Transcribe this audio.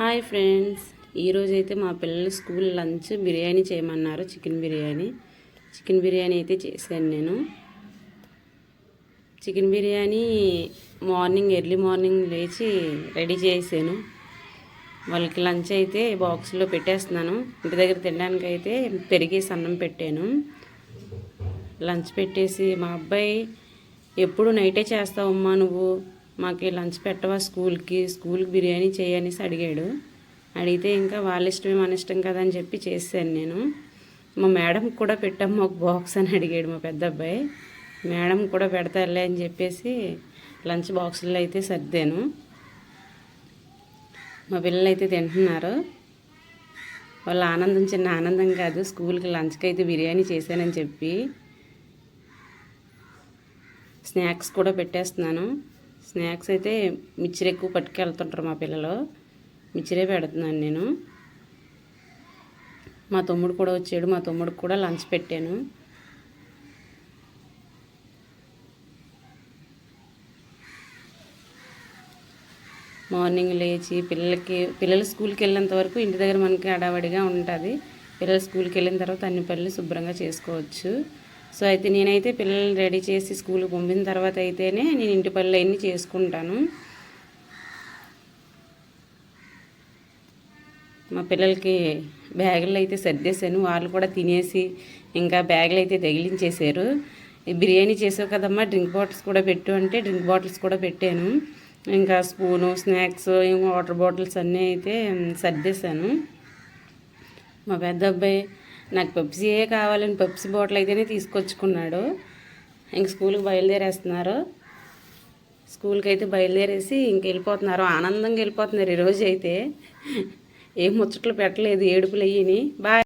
Hi friends. ఈరోజు అయితే మా పిల్లలు స్కూల్ లంచ్ బిర్యానీ చేయమన్నారు చికెన్ బిర్యానీ. చికెన్ బిర్యానీ అయితే చేశాను నేను. Chicken biryani morning early morning లేచి రెడీ చేసాను వాళ్ళకి లంచ్ అయితే బాక్స్లో పెట్టేస్తున్నాను. ఇంటి దగ్గర తినడానికి అయితే పెరిగేసి అన్నం పెట్టాను. లంచ్ పెట్టేసి మా అబ్బాయి ఎప్పుడు నైటే చేస్తావమ్మా నువ్వు? మాకు లంచ్ పెట్టవా స్కూల్కి? స్కూల్కి బిర్యానీ చేయనేసి అడిగాడు. అడిగితే ఇంకా వాళ్ళ ఇష్టమే మన ఇష్టం కదా అని చెప్పి చేశాను నేను. మా మేడం కూడా పెట్టాము ఒక బాక్స్ అని అడిగాడు మా పెద్ద అబ్బాయి. మేడం కూడా పెడతారులే అని చెప్పేసి లంచ్ బాక్సుల్లో అయితే సర్దాను. మా పిల్లలు అయితే తింటున్నారు. వాళ్ళ ఆనందం చిన్న ఆనందం కాదు స్కూల్కి లంచ్కి అయితే బిర్యానీ చేశానని చెప్పి స్నాక్స్ కూడా పెట్టేస్తున్నాను. స్నాక్స్ అయితే మిక్చర్ ఎక్కువ పట్టుకెళ్తుంటారు మా పిల్లలు. మిక్చరే పెడుతున్నాను నేను. మా తమ్ముడు కూడా వచ్చాడు. మా తమ్ముడికి కూడా లంచ్ పెట్టాను. మార్నింగ్ లేచి పిల్లలకి పిల్లలు స్కూల్కి వెళ్ళేంత వరకు ఇంటి దగ్గర మనకి అడావడిగా ఉంటుంది. పిల్లలు స్కూల్కి వెళ్ళిన తర్వాత అన్ని పనులు శుభ్రంగా చేసుకోవచ్చు. సో అయితే నేనైతే పిల్లల్ని రెడీ చేసి స్కూల్కి పంపిన తర్వాత అయితేనే నేను ఇంటి పనులు అన్నీ చేసుకుంటాను. మా పిల్లలకి బ్యాగులు అయితే సర్దేశాను. వాళ్ళు కూడా తినేసి ఇంకా బ్యాగులు అయితే తగిలించేశారు. బిర్యానీ చేసావు కదమ్మా డ్రింక్ బాటిల్స్ కూడా పెట్టు అంటే డ్రింక్ బాటిల్స్ కూడా పెట్టాను. ఇంకా స్పూను స్నాక్స్ వాటర్ బాటిల్స్ అన్నీ అయితే సర్దేశాను. మా పెద్ద అబ్బాయి నాకు పెప్సీయే కావాలని పెప్సీ బాటిల్ అయితేనే తీసుకొచ్చుకున్నాడు. ఇంక స్కూల్కి బయలుదేరేస్తున్నారు. స్కూల్కి అయితే బయలుదేరేసి ఇంక వెళ్ళిపోతున్నారు. ఆనందంగా వెళ్ళిపోతున్నారు ఈరోజు అయితే ఏం ముచ్చట్లు పెట్టలేదు. ఏడుపులు అయ్యిని. బాయ్.